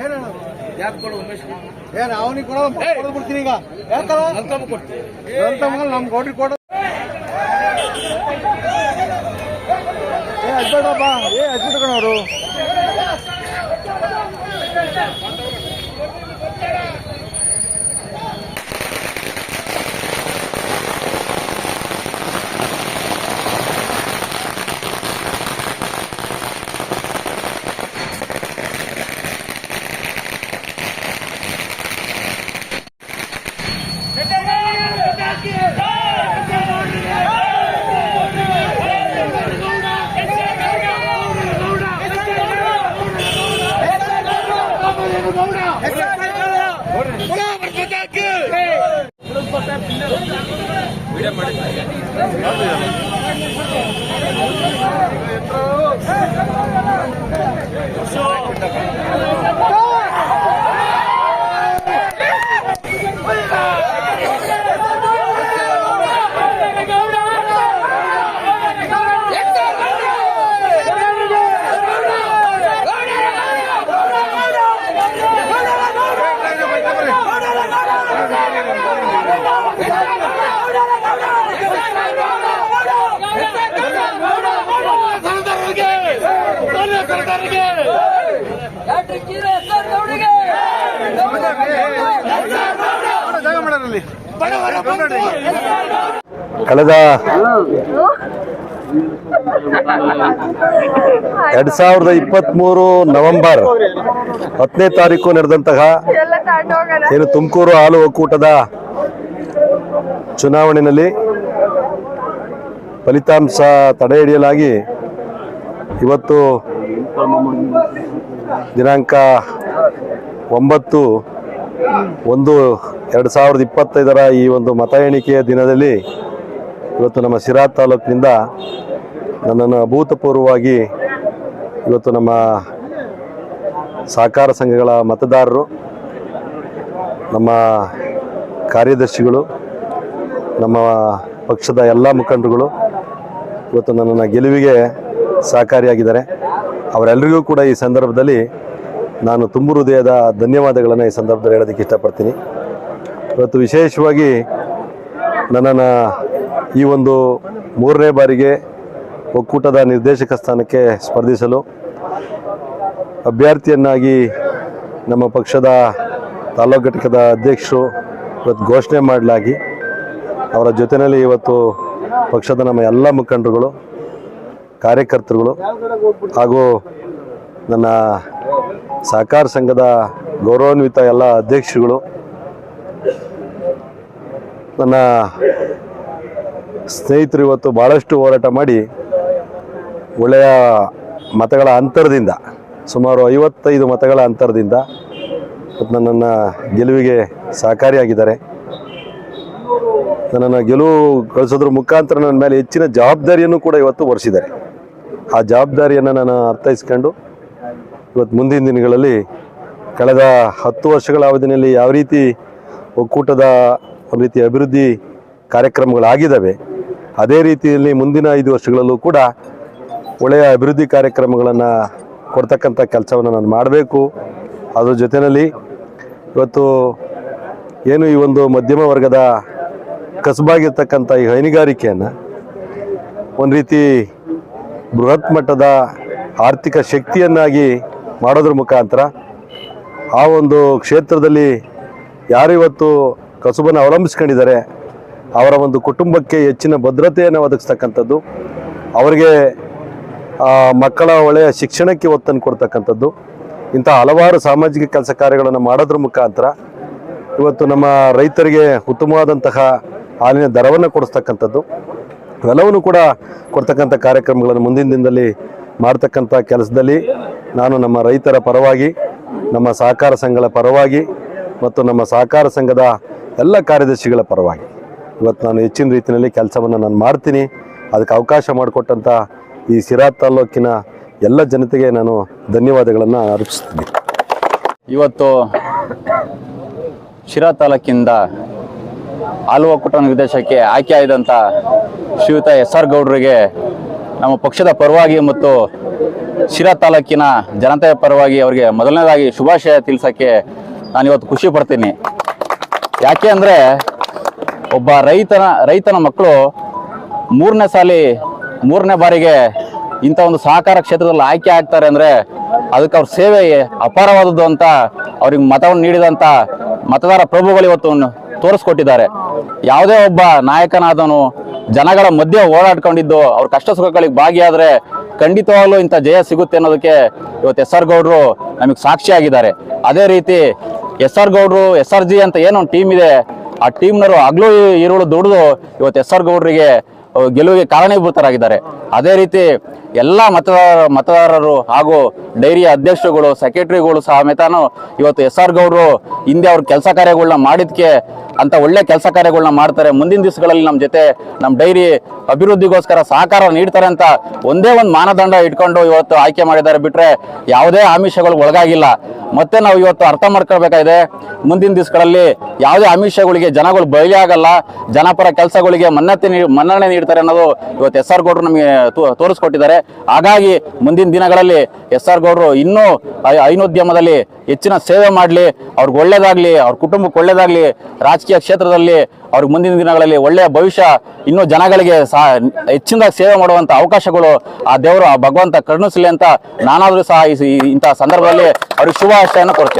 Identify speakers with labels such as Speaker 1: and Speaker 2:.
Speaker 1: ಏನ್ ಅವನಿಗೆ ಕೊಡೋದು ಬಿಡ್ತೀನಿ ಈಗ. ಯಾಕಲ್ಲ? ಗ್ರಂಥ ಮಗ ನಮ್ ಗೌಡ್ರಿ ಕೊಡ. ಏ ಅಜ್ಜಡಪ್ಪ ಏ விட மாட்டேன்
Speaker 2: ಕಳೆದ ಎರಡ್ ಸಾವಿರದ ಇಪ್ಪತ್ತ್-ಮೂರು ನವೆಂಬರ್ ಹತ್ತನೇ ತಾರೀಕು ನಡೆದಂತಹ ಏನು ತುಮಕೂರು ಹಾಲು ಒಕ್ಕೂಟದ ಚುನಾವಣೆಯಲ್ಲಿ ಫಲಿತಾಂಶ ತಡೆ ಹಿಡಿಯಲಾಗಿ ಇವತ್ತು ದಿನಾಂಕ ಒಂಬತ್ತು ಒಂದು ಎರಡು ಸಾವಿರದ ಇಪ್ಪತ್ತೈದರ ಈ ಒಂದು ಮತ ಎಣಿಕೆಯ ದಿನದಲ್ಲಿ ಇವತ್ತು ನಮ್ಮ ಸಿರಾ ತಾಲೂಕಿನಿಂದ ನನ್ನನ್ನು ಅಭೂತಪೂರ್ವವಾಗಿ ಇವತ್ತು ನಮ್ಮ ಸಹಕಾರ ಸಂಘಗಳ ಮತದಾರರು, ನಮ್ಮ ಕಾರ್ಯದರ್ಶಿಗಳು, ನಮ್ಮ ಪಕ್ಷದ ಎಲ್ಲ ಮುಖಂಡರುಗಳು ಇವತ್ತು ನನ್ನನ್ನು ಗೆಲುವಿಗೆ ಸಹಕಾರಿಯಾಗಿದ್ದಾರೆ. ಅವರೆಲ್ಲರಿಗೂ ಕೂಡ ಈ ಸಂದರ್ಭದಲ್ಲಿ ನಾನು ತುಂಬು ಹೃದಯದ ಧನ್ಯವಾದಗಳನ್ನು ಈ ಸಂದರ್ಭದಲ್ಲಿ ಹೇಳೋದಕ್ಕೆ ಇಷ್ಟಪಡ್ತೀನಿ. ಇವತ್ತು ವಿಶೇಷವಾಗಿ ನನ್ನನ್ನು ಈ ಒಂದು ಮೂರನೇ ಬಾರಿಗೆ ಒಕ್ಕೂಟದ ನಿರ್ದೇಶಕ ಸ್ಥಾನಕ್ಕೆ ಸ್ಪರ್ಧಿಸಲು ಅಭ್ಯರ್ಥಿಯನ್ನಾಗಿ ನಮ್ಮ ಪಕ್ಷದ ತಾಲೂಕು ಘಟಕದ ಅಧ್ಯಕ್ಷರು ಇವತ್ತು ಘೋಷಣೆ ಮಾಡಲಾಗಿ ಅವರ ಜೊತೆಯಲ್ಲಿ ಇವತ್ತು ಪಕ್ಷದ ನಮ್ಮ ಎಲ್ಲ ಮುಖಂಡರುಗಳು, ಕಾರ್ಯಕರ್ತರುಗಳು ಹಾಗೂ ನನ್ನ ಸಹಕಾರ ಸಂಘದ ಗೌರವಾನ್ವಿತ ಎಲ್ಲ ಅಧ್ಯಕ್ಷಗಳು, ನನ್ನ ಸ್ನೇಹಿತರು ಇವತ್ತು ಭಾಳಷ್ಟು ಹೋರಾಟ ಮಾಡಿ ಒಳ್ಳೆಯ ಮತಗಳ ಅಂತರದಿಂದ, ಸುಮಾರು ಐವತ್ತೈದು ಮತಗಳ ಅಂತರದಿಂದ ಇವತ್ತು ನನ್ನನ್ನು ಗೆಲುವಿಗೆ ಸಹಕಾರಿಯಾಗಿದ್ದಾರೆ. ನನ್ನನ್ನು ಗೆಲುವು ಗಳಿಸೋದ್ರ ಮುಖಾಂತರ ನನ್ನ ಮೇಲೆ ಹೆಚ್ಚಿನ ಜವಾಬ್ದಾರಿಯನ್ನು ಕೂಡ ಇವತ್ತು ಹೊರಿಸಿದ್ದಾರೆ ಆ ಜವಾಬ್ದಾರಿಯನ್ನು ನಾನು ಅರ್ಥೈಸ್ಕೊಂಡು ಇವತ್ತು ಮುಂದಿನ ದಿನಗಳಲ್ಲಿ ಕಳೆದ ಹತ್ತು ವರ್ಷಗಳ ಅವಧಿಯಲ್ಲಿ ಯಾವ ರೀತಿ ಒಕ್ಕೂಟದ ಒಂದು ರೀತಿ ಅಭಿವೃದ್ಧಿ ಕಾರ್ಯಕ್ರಮಗಳಾಗಿದ್ದಾವೆ, ಅದೇ ರೀತಿಯಲ್ಲಿ ಮುಂದಿನ ಐದು ವರ್ಷಗಳಲ್ಲೂ ಕೂಡ ಒಳ್ಳೆಯ ಅಭಿವೃದ್ಧಿ ಕಾರ್ಯಕ್ರಮಗಳನ್ನು ಕೊಡ್ತಕ್ಕಂಥ ಕೆಲಸವನ್ನು ನಾನು ಮಾಡಬೇಕು. ಅದ್ರ ಜೊತೆಯಲ್ಲಿ ಇವತ್ತು ಏನು ಈ ಒಂದು ಮಧ್ಯಮ ವರ್ಗದ ಕಸಬಾಗಿರ್ತಕ್ಕಂಥ ಈ ಹೈನುಗಾರಿಕೆಯನ್ನು ಒಂದು ರೀತಿ ಬೃಹತ್ ಮಟ್ಟದ ಆರ್ಥಿಕ ಶಕ್ತಿಯನ್ನಾಗಿ ಮಾಡೋದ್ರ ಮುಖಾಂತರ ಆ ಒಂದು ಕ್ಷೇತ್ರದಲ್ಲಿ ಯಾರು ಇವತ್ತು ಕಸುಬನ್ನು ಅವಲಂಬಿಸ್ಕೊಂಡಿದ್ದಾರೆ, ಅವರ ಒಂದು ಕುಟುಂಬಕ್ಕೆ ಹೆಚ್ಚಿನ ಭದ್ರತೆಯನ್ನು ಒದಗಿಸ್ತಕ್ಕಂಥದ್ದು, ಅವರಿಗೆ ಮಕ್ಕಳ ಒಳ್ಳೆಯ ಶಿಕ್ಷಣಕ್ಕೆ ಒತ್ತನ್ನು ಕೊಡ್ತಕ್ಕಂಥದ್ದು, ಇಂಥ ಹಲವಾರು ಸಾಮಾಜಿಕ ಕೆಲಸ ಕಾರ್ಯಗಳನ್ನು ಮಾಡೋದ್ರ ಮುಖಾಂತರ ಇವತ್ತು ನಮ್ಮ ರೈತರಿಗೆ ಉತ್ತಮವಾದಂತಹ ಹಾಲಿನ ದರವನ್ನು ಕೊಡಿಸ್ತಕ್ಕಂಥದ್ದು ಇವೆಲ್ಲವನ್ನು ಕೂಡ ಕೊಡ್ತಕ್ಕಂಥ ಕಾರ್ಯಕ್ರಮಗಳನ್ನು ಮುಂದಿನ ದಿನದಲ್ಲಿ ಮಾಡ್ತಕ್ಕಂಥ ಕೆಲಸದಲ್ಲಿ ನಾನು ನಮ್ಮ ರೈತರ ಪರವಾಗಿ, ನಮ್ಮ ಸಹಕಾರ ಸಂಘಗಳ ಪರವಾಗಿ ಮತ್ತು ನಮ್ಮ ಸಹಕಾರ ಸಂಘದ ಎಲ್ಲ ಕಾರ್ಯದರ್ಶಿಗಳ ಪರವಾಗಿ. ಇವತ್ತು ನಾನು ಹೆಚ್ಚಿನ ರೀತಿಯಲ್ಲಿ ಕೆಲಸವನ್ನು ನಾನು ಮಾಡ್ತೀನಿ. ಅದಕ್ಕೆ ಅವಕಾಶ ಮಾಡಿಕೊಟ್ಟಂಥ ಈ ಸಿರಾ ತಾಲೂಕಿನ ಎಲ್ಲ ಜನತೆಗೆ ನಾನು ಧನ್ಯವಾದಗಳನ್ನು ಅರ್ಪಿಸ್ತೀನಿ.
Speaker 3: ಇವತ್ತು ಶಿರಾ ತಾಲೂಕಿಂದ ಆಲುವ ಕುಟುಂಬ ವಿದೇಶಕ್ಕೆ ಆಯ್ಕೆ ಆಯ್ದಂಥ ಶ್ರೀಯುತ ಎಸ್ ಆರ್ ಗೌಡ್ರಿಗೆ ನಮ್ಮ ಪಕ್ಷದ ಪರವಾಗಿ ಮತ್ತು ಶಿರಾ ತಾಲೂಕಿನ ಜನತೆಯ ಪರವಾಗಿ ಅವರಿಗೆ ಮೊದಲನೇದಾಗಿ ಶುಭಾಶಯ ತಿಳಿಸೋಕ್ಕೆ ನಾನಿವತ್ತು ಖುಷಿ ಪಡ್ತೀನಿ. ಯಾಕೆ ಅಂದರೆ ಒಬ್ಬ ರೈತನ ರೈತನ ಮಕ್ಕಳು ಮೂರನೇ ಸಾಲಿ, ಮೂರನೇ ಬಾರಿಗೆ ಇಂಥ ಒಂದು ಸಹಕಾರ ಕ್ಷೇತ್ರದಲ್ಲಿ ಆಯ್ಕೆ ಆಗ್ತಾರೆ ಅಂದರೆ ಅದಕ್ಕೆ ಅವ್ರ ಸೇವೆ ಅಪಾರವಾದದ್ದು ಅಂತ ಅವ್ರಿಗೆ ಮತವನ್ನು ನೀಡಿದಂಥ ಮತದಾರ ಪ್ರಭುಗಳು ಇವತ್ತು ತೋರಿಸ್ಕೊಟ್ಟಿದ್ದಾರೆ. ಯಾವುದೇ ಒಬ್ಬ ನಾಯಕನಾದವನು ಜನಗಳ ಮಧ್ಯೆ ಓಡಾಡ್ಕೊಂಡಿದ್ದು ಅವ್ರ ಕಷ್ಟ ಸುಖಗಳಿಗೆ ಭಾಗಿಯಾದರೆ ಖಂಡಿತವಾಗ್ಲೂ ಇಂಥ ಜಯ ಸಿಗುತ್ತೆ ಅನ್ನೋದಕ್ಕೆ ಇವತ್ತು ಎಸ್ ಆರ್ ಗೌಡ್ರು ನಮಗೆ ಸಾಕ್ಷಿಯಾಗಿದ್ದಾರೆ ಅದೇ ರೀತಿ ಎಸ್ ಆರ್ ಗೌಡ್ರು, ಎಸ್ ಆರ್ ಜಿ ಅಂತ ಏನೋ ಒಂದು ಟೀಮ್ ಇದೆ. ಆ ಟೀಮ್ನವರು ಆಗಲೂ ಈರುಳು ದುಡಿದು ಇವತ್ತು ಎಸ್ ಆರ್ ಗೌಡ್ರಿಗೆ ಗೆಲುವಿಗೆ ಕಾರಣೀಭೂತರಾಗಿದ್ದಾರೆ. ಅದೇ ರೀತಿ ಎಲ್ಲ ಮತದಾರ ಮತದಾರರು ಹಾಗೂ ಡೈರಿಯ ಅಧ್ಯಕ್ಷರುಗಳು, ಸೆಕ್ರೆಟರಿಗಳು ಸಮೇತಾನು ಇವತ್ತು ಎಸ್ ಆರ್ ಗೌಡ್ರು ಹಿಂದೆ ಅವ್ರ ಕೆಲಸ ಕಾರ್ಯಗಳನ್ನ ಮಾಡಿದ್ಕೆ ಅಂತ ಒಳ್ಳೆ ಕೆಲಸ ಕಾರ್ಯಗಳನ್ನ ಮಾಡ್ತಾರೆ. ಮುಂದಿನ ದಿವಸಗಳಲ್ಲಿ ನಮ್ಮ ಜೊತೆ ನಮ್ಮ ಡೈರಿ ಅಭಿವೃದ್ಧಿಗೋಸ್ಕರ ಸಹಕಾರ ನೀಡ್ತಾರೆ ಅಂತ ಒಂದೇ ಒಂದು ಮಾನದಂಡ ಇಟ್ಕೊಂಡು ಇವತ್ತು ಆಯ್ಕೆ ಮಾಡಿದ್ದಾರೆ. ಬಿಟ್ರೆ ಯಾವುದೇ ಆಮಿಷಗಳು ಒಳಗಾಗಿಲ್ಲ. ಮತ್ತೆ ನಾವು ಇವತ್ತು ಅರ್ಥ ಮಾಡ್ಕೊಳ್ಬೇಕಾಗಿದೆ. ಮುಂದಿನ ದಿವಸಗಳಲ್ಲಿ ಯಾವುದೇ ಆಮಿಷಗಳಿಗೆ ಜನಗಳು ಬಲಿಯಾಗಲ್ಲ ಜನಪರ ಕೆಲಸಗಳಿಗೆ ಮನ್ನತೆ ನೀ ಮನ್ನಣೆ ನೀಡ್ತಾರೆ ಅನ್ನೋದು ಇವತ್ತು ಎಸ್ ಆರ್ ಗೌಡ್ರು ನಮಗೆ ತೋರಿಸ್ಕೊಟ್ಟಿದ್ದಾರೆ. ಹಾಗಾಗಿ ಮುಂದಿನ ದಿನಗಳಲ್ಲಿ ಎಸ್ ಆರ್ ಗೌಡರು ಇನ್ನೂ ಐ- ಹೈನೋದ್ಯಮದಲ್ಲಿ ಹೆಚ್ಚಿನ ಸೇವೆ ಮಾಡಲಿ, ಅವ್ರಿಗೆ ಒಳ್ಳೇದಾಗಲಿ, ಅವ್ರ ಕುಟುಂಬಕ್ಕೆ ಒಳ್ಳೇದಾಗಲಿ, ರಾಜಕೀಯ ಕ್ಷೇತ್ರದಲ್ಲಿ ಅವ್ರಿಗೆ ಮುಂದಿನ ದಿನಗಳಲ್ಲಿ ಒಳ್ಳೆಯ ಭವಿಷ್ಯ, ಇನ್ನೂ ಜನಗಳಿಗೆ ಸಹ ಹೆಚ್ಚಿನದಾಗಿ ಸೇವೆ ಮಾಡುವಂಥ ಅವಕಾಶಗಳು ಆ ದೇವರು, ಆ ಭಗವಂತ ಕರುಣಿಸಲಿ ಅಂತ ನಾನಾದರೂ ಸಹ ಈ- ಈ- ಸಂದರ್ಭದಲ್ಲಿ ಅವ್ರಿಗೆ ಶುಭಾಶಯನ ಕೊಡ್ತೀನಿ.